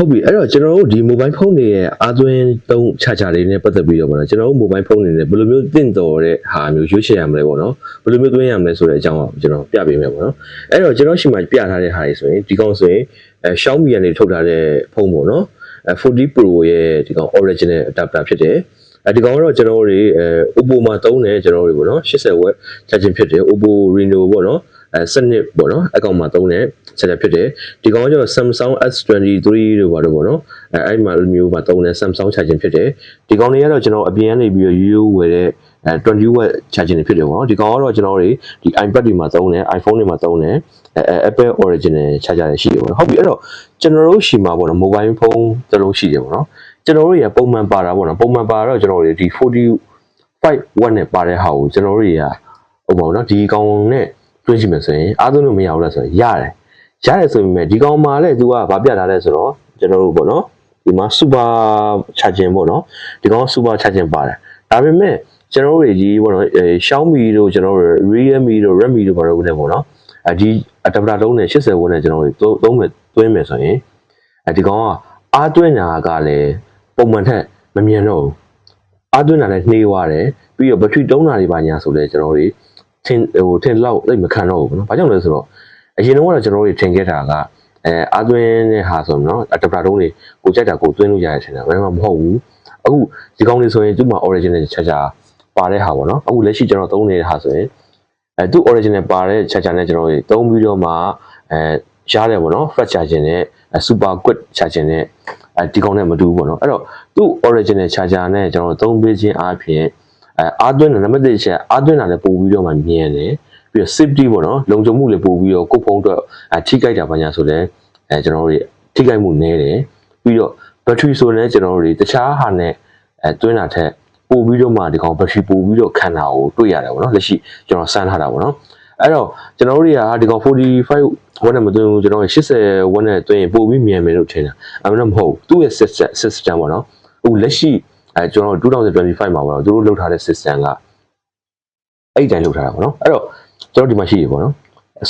ဟုတ်ပြီအဲ့တော့ကျွန်တော်တို့ဒီ mobile phone တွေရဲ့အာသွင်းသုံးချာချာလေးနဲ့ပတ်သက်ပြီးတော့ပေါ့နော်ကျွန်တော်တို့ mobile phone တွေနဲ့ဘယ်လိုမျိုးတင့်တော်တဲ့ဟာမျိုးရွေးချယ်ရမလဲပေါ့နော်ဘယ်လိုမျိုးသွင်းရမလဲဆိုတဲ့အကြောင်းကိုကျွန်တော်ပြပေးမယ်ပေါ့နော်အဲ့တော့ကျွန်တော်ရှိမှပြထားတဲ့ဟာတွေဆိုရင်ဒီကောင်ဆိုရင်အဲ Xiaomi ကနေထုတ်ထားတဲ့ဖုန်းပေါ့နော်အဲ40 Pro ရဲ့ဒီကောင် original adapter ဖြစ်တယ်အဲဒီကောင်ကတော့ကျွန်တော်တို့တွေအဲ Oppo မှာသုံးတယ်ကျွန်တော်တို့တွေပေါ့နော်80 watt charging ဖြစ်တယ် Oppo Reno ပေါ့နော် အဲစနစ်ပေါ့နော်အကောင်မှာသုံးတယ် charger ဖြစ်တယ်ဒီကောင်ကကျတော့ Samsung S23 လို့ပါတယ်ပေါ့နော်အဲအဲ့မှာလိုမျိုးမှာသုံးတယ် Samsung charging ဖြစ်တယ်ဒီကောင်တွေကတော့ကျွန်တော်အပြင်ကနေပြီးတော့ရိုးရိုးဝယ်တဲ့အဲ20 watt charging တွေဖြစ်တယ်ပေါ့နော်ဒီကောင်ကတော့ကျွန်တော်တို့ဒီ iPad တွေမှာသုံးတယ် iPhone တွေမှာသုံးတယ်အဲ Apple original charger တွေရှိတယ်ပေါ့နော်ဟုတ်ပြီအဲ့တော့ကျွန်တော်တို့ရှိမှာပေါ့နော် mobile phone တစ်လုံးရှိတယ်ပေါ့နော်ကျွန်တော်တို့ရပုံမှန်ပါတာပေါ့နော်ပုံမှန်ပါတော့ကျွန်တော်တို့ဒီ45 watt နဲ့ပါတဲ့ဟာကိုကျွန်တော်တို့ရဟိုပေါ့နော်ဒီကောင်နဲ့ တွင်းကြည့်မယ်ဆိုရင်အားသွင်းလို့မရဘူးလားဆိုရင်ရတယ်ရတယ်ဆိုပေမဲ့ဒီကောင်မှာလည်း तू ကဘာပြထားလဲဆိုတော့ကျွန်တော်တို့ပေါ့နော်ဒီမှာ super charging ပေါ့နော်ဒီကောင် super charging ပါတယ်ဒါပေမဲ့ကျွန်တော်တို့တွေဒီပေါ့နော်အဲ Xiaomi တို့ကျွန်တော်တို့ Realme တို့ Redmi တို့ဘာလို့လဲပေါ့နော်အဲဒီ adapter လုံးနဲ့80ဝန်းနဲ့ကျွန်တော်တို့သုံးမယ်သွင်းမယ်ဆိုရင်အဲဒီကောင်ကအားသွင်းတာကလည်းပုံမှန်ထက်မမြန်တော့ဘူးအားသွင်းတာလည်းနှေးသွားတယ်ပြီးတော့ battery တုံးတာတွေပါညာဆိုလဲကျွန်တော်တို့ ထင်ဟိုထင်လောက်တိတ်မခံတော့ဘူးနော်ဘာကြောင့်လဲဆိုတော့အရင်တော့ကျွန်တော်တို့ထင်ခဲ့တာကအဲအာသွင်းတဲ့ဟာဆိုတော့အဒပ်တာတုံးတွေကိုကြိုက်တာကိုသွင်းလို့ရတယ်ထင်တာဘယ်မှမဟုတ်ဘူးအခုဒီကောင်းလေးဆိုရင်သူ့မှာ original ချာချာပါတဲ့ဟာပေါ့နော်အခုလက်ရှိကျွန်တော်သုံးနေတဲ့ဟာဆိုရင်အဲသူ့ original ပါတဲ့ချာချာနဲ့ကျွန်တော်တို့သုံးပြီးတော့မှအဲရတယ်ပေါ့နော် flat charging နဲ့ super quick charging နဲ့အဲဒီကောင်းနဲ့မတူဘူးပေါ့နော်အဲ့တော့သူ့ original charger နဲ့ကျွန်တော်သုံးပေးခြင်းအပြင် အဲအားသွင်းတဲ့နံပါတ်1ချက်အားသွင်းတာလည်းပို့ပြီးတော့မှမြင်တယ်ပြီးတော့ safety ပေါ့နော်လုံခြုံမှုလည်းပို့ပြီးတော့ကိုယ်ဖုန်းအတွက်အဲထိခိုက်တာပါညာဆိုလည်းအဲကျွန်တော်တို့ထိခိုက်မှုနည်းတယ်ပြီးတော့ battery ဆိုလည်းကျွန်တော်တို့တခြားဟာနဲ့အဲသွင်းတာထက်ပို့ပြီးတော့မှဒီကောင် battery ပို့ပြီးတော့ခံတာကိုတွေ့ရတယ်ပေါ့နော်လက်ရှိကျွန်တော်စမ်းထားတာပေါ့နော်အဲ့တော့ကျွန်တော်တို့တွေကဒီကောင်45ဝက်နဲ့မသွင်းဘူးကျွန်တော်80ဝက်နဲ့သွင်းရင်ပို့ပြီးမြန်မယ်လို့ထင်တာအမှန်တော့မဟုတ်သူ့ရဲ့ system system ပေါ့နော်အခုလက်ရှိ အဲကျွန်တော်2025မှာပေါ့နော်သူတို့လုပ်ထားတဲ့ system ကအဲ့ဒီတိုင်းလုပ်ထားတာပေါ့နော်အဲ့တော့ကျွန်တော်ဒီမှာရှိရပေါ့နော်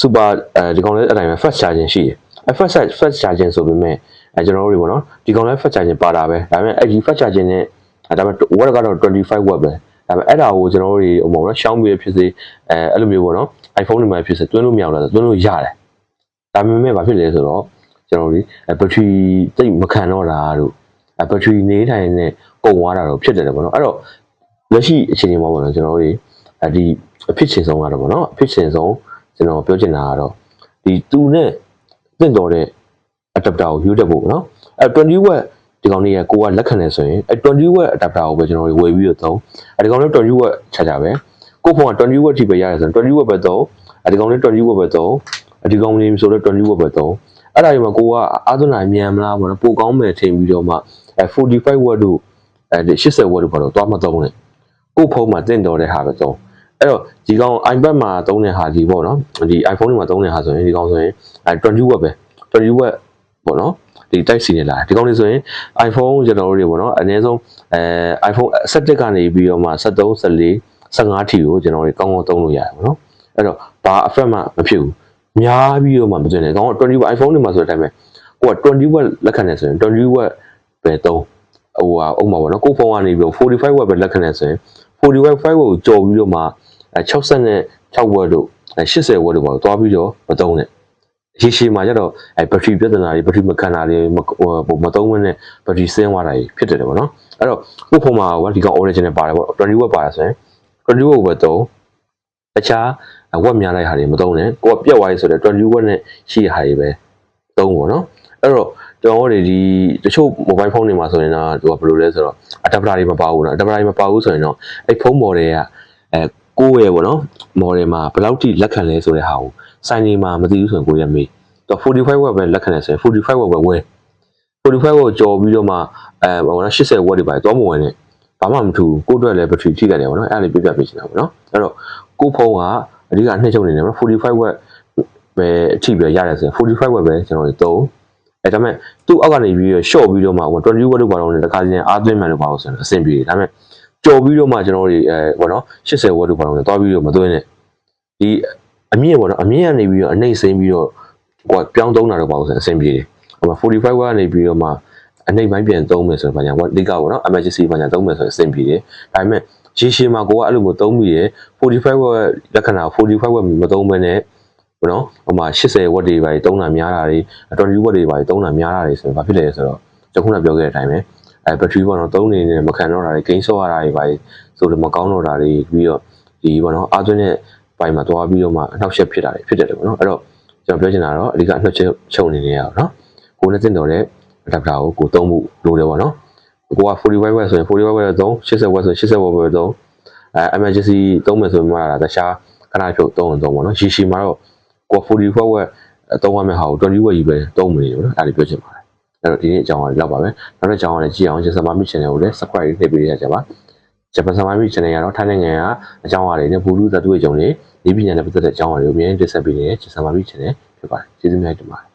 super အဲဒီကောင်လည်းအဲ့တိုင်းပဲ fast charging ရှိရအဲ fast fast charging ဆိုပေမဲ့အဲကျွန်တော်တို့တွေပေါ့နော်ဒီကောင်လည်း fast charging ပါတာပဲဒါပေမဲ့အဲ့ဒီ fast charging နဲ့အဲဒါပေမဲ့ watt ကတော့25 watt ပဲဒါပေမဲ့အဲ့ဒါကိုကျွန်တော်တို့တွေဟိုပေါ့နော် Xiaomi ပဲဖြစ်စေအဲအဲ့လိုမျိုးပေါ့နော် iPhone တွေမှာဖြစ်စေသွင်းလို့မရဘူးလားသွင်းလို့ရတယ်ဒါပေမဲ့ဘာဖြစ်လဲဆိုတော့ကျွန်တော်တို့ဒီ battery တိတ်မခံတော့တာတို့ အဲ battery နေထိုင်နေကုန်သွားတာတော့ဖြစ်တယ်ပေါ့နော်အဲ့တော့လက်ရှိအခြေအနေမှာပေါ့နော်ကျွန်တော်တို့ဒီအဲဒီအဖြစ်ချင်ဆုံးကတော့ပေါ့နော်အဖြစ်ချင်ဆုံးကျွန်တော်ပြောချင်တာကတော့ဒီသူနဲ့တင့်တော်တဲ့ adapter ကိုယူတတ်ဖို့နော်အဲ20 watt ဒီကောင်လေးကကိုကလက်ခံနေဆိုရင်အဲ20 watt adapter ကိုပဲကျွန်တော်တို့ဝယ်ပြီးတော့သုံးအဲဒီကောင်လေး20 watt ချာချာပဲကိုဖုန်းက20 watt ထိပဲရတယ်ဆိုရင်20 watt ပဲသုံးအဲဒီကောင်လေး20 watt ပဲသုံးအဲဒီကောင်လေးဆိုတော့20 watt ပဲသုံးအဲ့ဒါကြီးမှာကိုကအာသွနာမြန်မလားပေါ့နော်ပိုကောင်းမယ်ထင်ပြီးတော့မှအဲ 45 watt တို့အဲ80 watt တို့ဘာလို့သွားမသုံးနဲ့ကိုဖုန်းမှာတင့်တော်တဲ့ဟာပဲသုံးအဲ့တော့ဒီကောင် iPad မှာသုံးတဲ့ဟာဒီပေါ့နော်ဒီ iPhone တွေမှာသုံးတဲ့ဟာဆိုရင်ဒီကောင်ဆိုရင်အဲ20 watt ပဲ20 watt ပေါ့နော်ဒီ type C နဲ့လာဒီကောင်လေးဆိုရင် iPhone ကျွန်တော်တို့တွေပေါ့နော်အနည်းဆုံးအဲ iPhone 17ကနေပြီးတော့မှ73 14 15ထီကိုကျွန်တော်တို့ကောင်းကောင်းသုံးလို့ရတယ်ပေါ့နော်အဲ့တော့ဘာ effect မှမဖြစ်ဘူးများပြီးတော့မှမသွင်းနဲ့ကောင်း20 watt iPhone တွေမှာဆိုတဲ့အတိုင်းပဲကိုက20 watt လက်ခံနေဆိုရင်20 watt ပဲသုံးဟိုဟာအုံးမှာပေါ့နော်ကိုဖုန်းကနေပြီး45 watt ပဲလက်ခံနေဆိုရင်45 watt ကိုကြော်ပြီးတော့မှ60နဲ့6 watt တို့80 watt တို့ပေါ့သွားပြီးတော့မသုံးနဲ့ရေရှည်မှာကျတော့အဲဘက်ထရီပြဿနာတွေဘက်ထရီမခံတာတွေမဟိုမသုံးမနဲ့ဘက်ထရီဆင်းသွားတာတွေဖြစ်တယ်ပေါ့နော်အဲ့တော့ကို့ဖုန်းမှာကဒီကောင် original ပါတယ်ပေါ့20 watt ပါတယ်ဆိုရင်20 watt ပဲသုံးတခြားဝက်များလိုက်ဟာတွေမသုံးနဲ့ကိုကပြက်သွားပြီဆိုတော့20 watt နဲ့ရှိတဲ့ဟာတွေပဲသုံးပေါ့နော်အဲ့တော့ ကျွန်တော်တို့ဒီတချို့ mobile phone တွေမှာဆိုရင်တော့သူကဘယ်လိုလဲဆိုတော့ adapter တွေမပါဘူးနော် adapter တွေမပါဘူးဆိုရင်တော့အဲ့ဖုန်း model ကအဲကိုယ့်ရဲ့ပေါ့နော် model မှာဘယ်လောက်ထိလက်ခံလဲဆိုတဲ့ဟာကိုစိုင်းနေမှာမသိဘူးဆိုရင်ကိုရမေးတော့45 watt ပဲလက်ခံနေဆိုရင်45 watt ပဲဝယ်45 watt ကြော်ပြီးတော့မှအဲဘောနော်80 watt တွေပါတော့မဝင်နဲ့ဘာမှမထူကိုယ့်အတွက်လည်း battery ထိခိုက်တယ်ပေါ့နော်အဲ့ဒါလေးပြပြပေးချင်တာပေါ့နော်အဲ့တော့ကိုယ့်ဖုန်းကအဓိကနှိမ့်ချုပ်နေတယ်ပေါ့45 watt ပဲအထိပဲရတယ်ဆိုရင်45 watt ပဲကျွန်တော်တို့သုံး အဲဒါမဲ့သူ့အောက်ကနေပြီးတော့ short ပြီးတော့မှ20 watt လို့ပါတော့လည်းတစ်ခါချင်းအားသွင်းမှန်လို့ပါလို့ဆိုရင်အဆင်ပြေတယ်ဒါမဲ့ကြော်ပြီးတော့မှကျွန်တော်တို့အဲဘောနော်80 watt လို့ပါတော့လည်းတွားပြီးတော့မသွင်းနဲ့ဒီအမြင့်ပေါ့နော်အမြင့်ကနေပြီးတော့အနှိမ့်စိမ့်ပြီးတော့ကိုကပြောင်းသုံးတာတော့ပါလို့ဆိုရင်အဆင်ပြေတယ်ဟိုမှာ45 watt ကနေပြီးတော့မှအနှိမ့်ပိုင်းပြန်သုံးမယ်ဆိုတော့ဘာညာဝတ်လိကပေါ့နော် emergency ဘာညာသုံးမယ်ဆိုရင်အဆင်ပြေတယ်ဒါပေမဲ့ရေရှည်မှာကိုကအဲ့လိုမျိုးသုံးပြီးရ45 watt လက္ခဏာ45 watt မသုံးဘဲနဲ့ဘယ် နော်ဟိုမှာ80 watt တွေပါသုံးတာများတာတွေ20 watt တွေပါသုံးတာများတာတွေဆိုရင်ဘာဖြစ်လဲဆိုတော့ကျွန်တော်ခုနပြောခဲ့တဲ့အတိုင်းပဲအဲဘက်ထရီပေါ့နော်သုံးနေနေမခံတော့တာတွေဂိမ်းဆော့ရတာတွေပါဆိုတော့မကောင်းတော့တာတွေပြီးတော့ဒီပေါ့နော်အာသွင်းတဲ့ဘိုင်မှာသွားပြီးတော့မှအနှောက်အယှက်ဖြစ်တာတွေဖြစ်တယ်လေပေါ့နော်အဲ့တော့ကျွန်တော်ပြောချင်တာတော့အဓိကအနှောက်အယှက်ချုပ်နေနေရအောင်နော်ကိုယ်နဲ့တင်တော်တဲ့ adapter ကိုကိုသုံးဖို့လိုတယ်ပေါ့နော်ကိုက45 watt ဆိုရင်45 watt သုံး80 watt ဆိုရင်80 watt ပဲသုံးအဲ emergency သုံးမယ်ဆိုရင်မှတခြားခဏဖြုတ်သုံးအောင်သုံးပေါ့နော်ရှီရှီမှာတော့ ကို45 watt သုံးရမယ့်ဟာကို20 watt ကြီးပဲသုံးမနေဘူးနော်အဲ့ဒါပြောချင်ပါတယ်အဲ့တော့ဒီနေ့အကြောင်းအရာလောက်ပါပဲနောက်တစ်အကြောင်းအရာလည်းကြည့်အောင်ဂျစမာမီ channel ကိုလည်း subscribe နှိပ်ပေးရကြပါဂျပန်စမာမီ channel ကတော့ထိုင်းနိုင်ငံကအကြောင်းအရာတွေနဲ့ဘူလူသတ္တုရဲ့အကြောင်းတွေဒီပညာနဲ့ပတ်သက်တဲ့အကြောင်းအရာတွေကိုအမြဲတမ်းတင်ဆက်ပေးနေတဲ့ဂျစမာမီ channel ဖြစ်ပါတယ်ကျေးဇူးများတင်ပါတယ်